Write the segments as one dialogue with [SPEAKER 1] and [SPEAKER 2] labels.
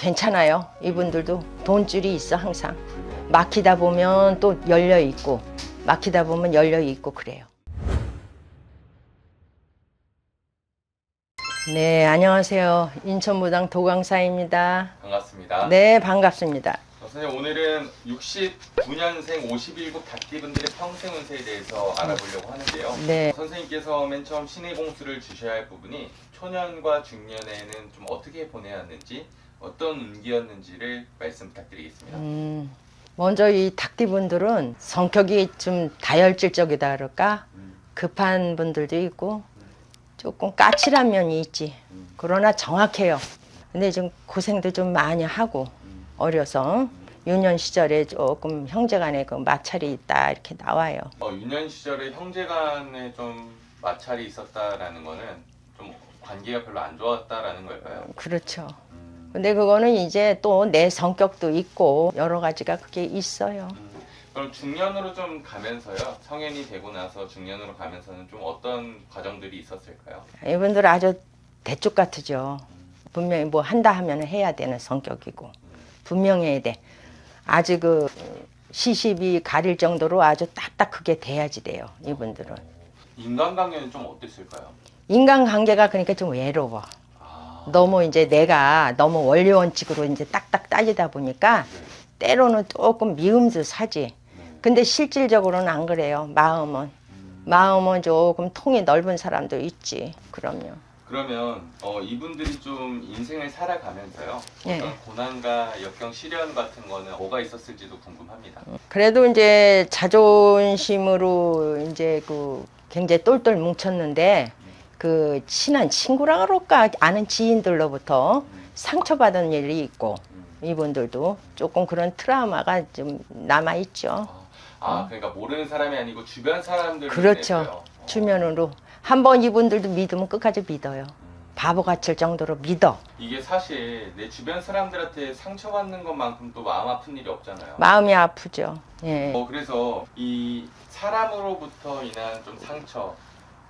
[SPEAKER 1] 괜찮아요. 이분들도 돈줄이 있어 항상. 막히다 보면 또 열려 있고 막히다 보면 열려 있고 그래요. 네, 안녕하세요. 인천무당 도강사입니다.
[SPEAKER 2] 반갑습니다.
[SPEAKER 1] 네, 반갑습니다.
[SPEAKER 2] 어, 선생님 오늘은 69년생 51국 닭띠분들의 평생 운세에 대해서 알아보려고 하는데요.
[SPEAKER 1] 네.
[SPEAKER 2] 선생님께서 맨 처음 신의 공수를 주셔야 할 부분이 초년과 중년에는 좀 어떻게 보내야 하는지 어떤 운기였는지를 말씀 부탁드리겠습니다.
[SPEAKER 1] 음, 먼저 이 닭띠분들은 성격이 좀 다혈질적이다 그럴까?
[SPEAKER 2] 음,
[SPEAKER 1] 급한 분들도 있고 조금 까칠한 면이 있지.
[SPEAKER 2] 음,
[SPEAKER 1] 그러나 정확해요. 근데 좀 고생도 좀 많이 하고
[SPEAKER 2] 음.
[SPEAKER 1] 어려서 유년 시절에 조금 형제간에 그 마찰이 있다 이렇게 나와요.
[SPEAKER 2] 어, 유년 시절에 형제간에 좀 마찰이 있었다라는 거는 좀 관계가 별로 안 좋았다라는 걸까요?
[SPEAKER 1] 그렇죠.
[SPEAKER 2] 음,
[SPEAKER 1] 근데 그거는 이제 또 내 성격도 있고 여러 가지가 그게 있어요.
[SPEAKER 2] 음. 그럼 중년으로 좀 가면서요. 성인이 되고 나서 중년으로 가면서는 좀 어떤 과정들이 있었을까요?
[SPEAKER 1] 이분들 아주 대쪽 같으죠. 분명히 뭐 한다 하면 해야 되는 성격이고 분명해야 돼. 아주 그 시십이 가릴 정도로 아주 딱딱하게 돼야지 돼요. 이분들은
[SPEAKER 2] 인간관계는 좀 어땠을까요?
[SPEAKER 1] 인간관계가 그러니까 좀 외로워.
[SPEAKER 2] 아,
[SPEAKER 1] 너무 이제 내가 너무 원리 원칙으로 이제 딱딱 따지다 보니까 때로는 조금 미움도 사지.
[SPEAKER 2] 네.
[SPEAKER 1] 근데 실질적으로는 안 그래요. 마음은
[SPEAKER 2] 음,
[SPEAKER 1] 마음은 조금 통이 넓은 사람도 있지. 그럼요.
[SPEAKER 2] 그러면 어, 이분들이 좀 인생을 살아가면서요.
[SPEAKER 1] 예.
[SPEAKER 2] 어떤 고난과 역경 시련 같은 거는 뭐가 있었을지도 궁금합니다.
[SPEAKER 1] 그래도 이제 자존심으로 이제 그 굉장히 똘똘 뭉쳤는데 그 친한 친구라 그럴까 아는 지인들로부터 상처받은 일이 있고
[SPEAKER 2] 음.
[SPEAKER 1] 이분들도 조금 그런 트라우마가 좀 남아 있죠.
[SPEAKER 2] 아, 그러니까 모르는 사람이 아니고 주변 사람들
[SPEAKER 1] 그렇죠. 주면으로 한번 이분들도 믿으면 끝까지 믿어요. 바보 같을 정도로 믿어.
[SPEAKER 2] 이게 사실 내 주변 사람들한테 상처받는 것만큼 또 마음 아픈 일이 없잖아요.
[SPEAKER 1] 마음이 아프죠. 예.
[SPEAKER 2] 어, 그래서 이 사람으로부터 인한 좀 상처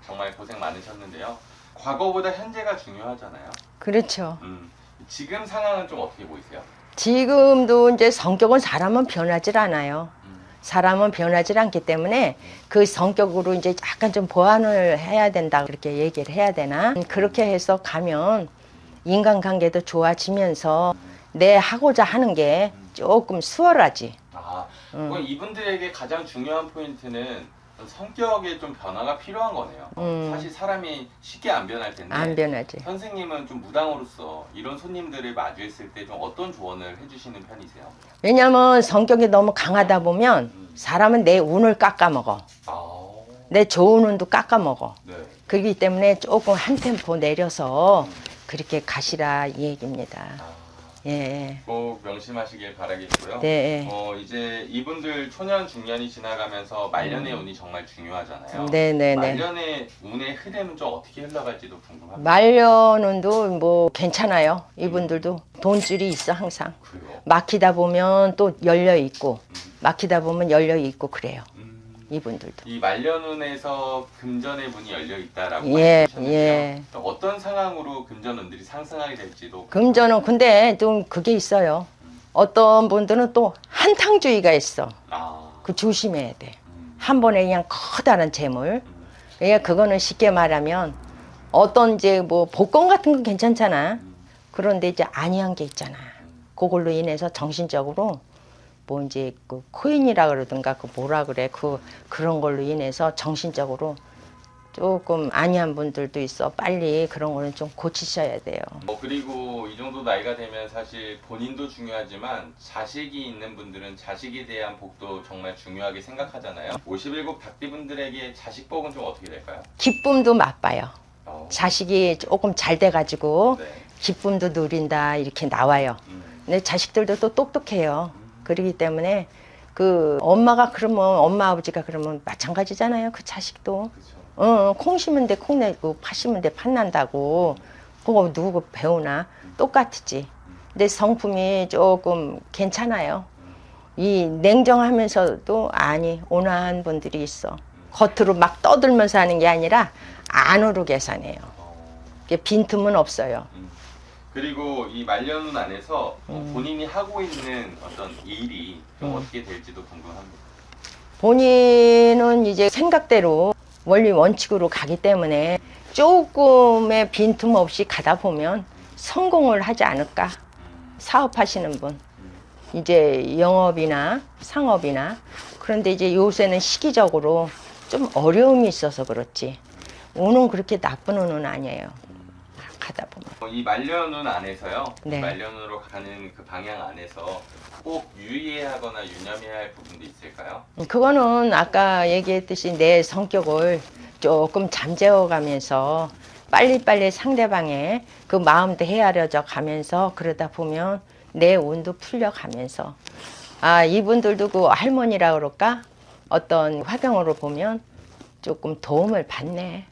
[SPEAKER 2] 정말 고생 많으셨는데요. 과거보다 현재가 중요하잖아요.
[SPEAKER 1] 그렇죠.
[SPEAKER 2] 음, 지금 상황은 좀 어떻게 보이세요?
[SPEAKER 1] 지금도 이제 성격은 사람은 변하질 않아요.
[SPEAKER 2] 음,
[SPEAKER 1] 사람은 변하지 않기 때문에 그 성격으로 이제 약간 좀 보완을 해야 된다 그렇게 얘기를 해야 되나 그렇게 해서 가면 인간관계도 좋아지면서 내 하고자 하는 게 조금 수월하지
[SPEAKER 2] 아,
[SPEAKER 1] 음.
[SPEAKER 2] 그럼 이분들에게 가장 중요한 포인트는 성격에 좀 변화가 필요한 거네요.
[SPEAKER 1] 음.
[SPEAKER 2] 사실 사람이 쉽게 안 변할 텐데
[SPEAKER 1] 안 변하지
[SPEAKER 2] 선생님은 좀 무당으로서 이런 손님들을 마주했을 때 좀 어떤 조언을 해주시는 편이세요?
[SPEAKER 1] 왜냐면 성격이 너무 강하다 보면 사람은 내 운을 깎아먹어
[SPEAKER 2] 아,
[SPEAKER 1] 내 좋은 운도 깎아먹어
[SPEAKER 2] 네.
[SPEAKER 1] 그렇기 때문에 조금 한 템포 내려서 그렇게 가시라 이 얘기입니다
[SPEAKER 2] 아,
[SPEAKER 1] 예.
[SPEAKER 2] 꼭 명심하시길 바라겠고요.
[SPEAKER 1] 네.
[SPEAKER 2] 어 이제 이분들 초년 중년이 지나가면서 말년의 운이 정말 중요하잖아요.
[SPEAKER 1] 음. 네네네.
[SPEAKER 2] 말년의 운의 흐름은 좀 어떻게 흘러갈지도 궁금합니다.
[SPEAKER 1] 말년운도 뭐 괜찮아요. 이분들도 돈줄이 있어 항상.
[SPEAKER 2] 그래요.
[SPEAKER 1] 막히다 보면 또 열려 있고 막히다 보면 열려 있고 그래요.
[SPEAKER 2] 음,
[SPEAKER 1] 이분들도.
[SPEAKER 2] 이 말년운에서 금전의 문이 열려 있다라고
[SPEAKER 1] 예,
[SPEAKER 2] 말씀하셨는데요.
[SPEAKER 1] 예.
[SPEAKER 2] 어떤 상황으로 금전운들이 상승하게 될지도
[SPEAKER 1] 금전은 근데 좀 그게 있어요. 어떤 분들은 또 한탕주의가 있어.
[SPEAKER 2] 아,
[SPEAKER 1] 그 조심해야 돼.
[SPEAKER 2] 음,
[SPEAKER 1] 한 번에 그냥 커다란 재물.
[SPEAKER 2] 음,
[SPEAKER 1] 예, 그거는 쉽게 말하면 어떤 이제 뭐 복권 같은 건 괜찮잖아.
[SPEAKER 2] 음,
[SPEAKER 1] 그런데 이제 아니한 게 있잖아. 그걸로 인해서 정신적으로 뭐 이제 그 코인이라 그러든가 그 뭐라 그래 그 그런 걸로 인해서 정신적으로 조금 아니한 분들도 있어. 빨리 그런 거는 좀 고치셔야 돼요.
[SPEAKER 2] 뭐 그리고 이 정도 나이가 되면 사실 본인도 중요하지만 자식이 있는 분들은 자식에 대한 복도 정말 중요하게 생각하잖아요. 57국 닭띠분들에게 자식 복은 좀 어떻게 될까요?
[SPEAKER 1] 기쁨도 맛봐요.
[SPEAKER 2] 어,
[SPEAKER 1] 자식이 조금 잘 돼가지고
[SPEAKER 2] 네.
[SPEAKER 1] 기쁨도 누린다 이렇게 나와요.
[SPEAKER 2] 음,
[SPEAKER 1] 근데 자식들도 또 똑똑해요. 그러기 때문에 그 엄마가 그러면 엄마 아버지가 그러면 마찬가지잖아요. 그 자식도. 어, 콩 심은 데 콩 내고 팥 심은 데 팥 난다고. 그거 누구 배우나? 똑같지. 근데 성품이 조금 괜찮아요. 이 냉정하면서도 아니 온화한 분들이 있어. 겉으로 막 떠들면서 하는 게 아니라 안으로 계산해요.
[SPEAKER 2] 어,
[SPEAKER 1] 빈틈은 없어요.
[SPEAKER 2] 음. 그리고 이 말년운 안에서
[SPEAKER 1] 음.
[SPEAKER 2] 본인이 하고 있는 어떤 일이 좀
[SPEAKER 1] 음.
[SPEAKER 2] 어떻게 될지도 궁금합니다.
[SPEAKER 1] 본인은 이제 생각대로 원리 원칙으로 가기 때문에 조금의 빈틈 없이 가다 보면 성공을 하지 않을까.
[SPEAKER 2] 음.
[SPEAKER 1] 사업하시는 분. 이제 영업이나 상업이나 그런데 이제 요새는 시기적으로 좀 어려움이 있어서 그렇지. 운은 그렇게 나쁜 운은 아니에요.
[SPEAKER 2] 어, 이 말년운 안에서요. 이
[SPEAKER 1] 네.
[SPEAKER 2] 말년으로 가는 그 방향 안에서 꼭 유의해야 하거나 유념해야 할 부분도 있을까요?
[SPEAKER 1] 그거는 아까 얘기했듯이 내 성격을 조금 잠재워 가면서 빨리빨리 상대방의 그 마음도 헤아려져 가면서 그러다 보면 내 운도 풀려 가면서 아, 이분들도 그 할머니라 그럴까? 어떤 화경으로 보면 조금 도움을 받네.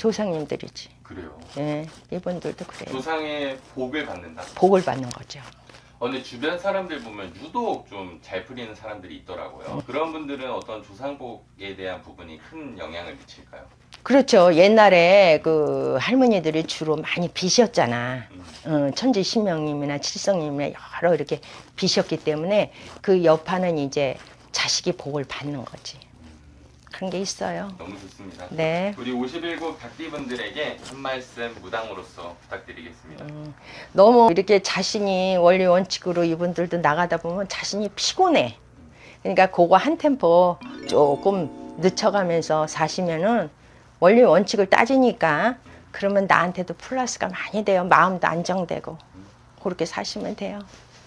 [SPEAKER 1] 조상님들이지.
[SPEAKER 2] 그래요.
[SPEAKER 1] 예, 이분들도 그래요.
[SPEAKER 2] 조상의 복을 받는다.
[SPEAKER 1] 복을 받는 거죠.
[SPEAKER 2] 어, 근데 주변 사람들 보면 유독 좀 잘 풀리는 사람들이 있더라고요. 그런 분들은 어떤 조상복에 대한 부분이 큰 영향을 미칠까요?
[SPEAKER 1] 그렇죠. 옛날에 그 할머니들이 주로 많이 비셨잖아. 어, 천지 신명님이나 칠성님이나 여러 이렇게 비셨기 때문에 그 여파는 이제 자식이 복을 받는 거지. 그런 게 있어요.
[SPEAKER 2] 너무 좋습니다.
[SPEAKER 1] 네.
[SPEAKER 2] 우리 51국 닭띠분들에게 한 말씀 무당으로서 부탁드리겠습니다.
[SPEAKER 1] 너무 이렇게 자신이 원리 원칙으로 이분들도 나가다 보면 자신이 피곤해. 그러니까 그거 한 템포 조금 늦춰가면서 사시면은 원리 원칙을 따지니까 그러면 나한테도 플러스가 많이 돼요. 마음도 안정되고. 그렇게 사시면 돼요.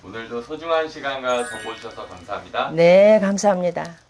[SPEAKER 2] 오늘도 소중한 시간과 정보 주셔서 감사합니다.
[SPEAKER 1] 네, 감사합니다.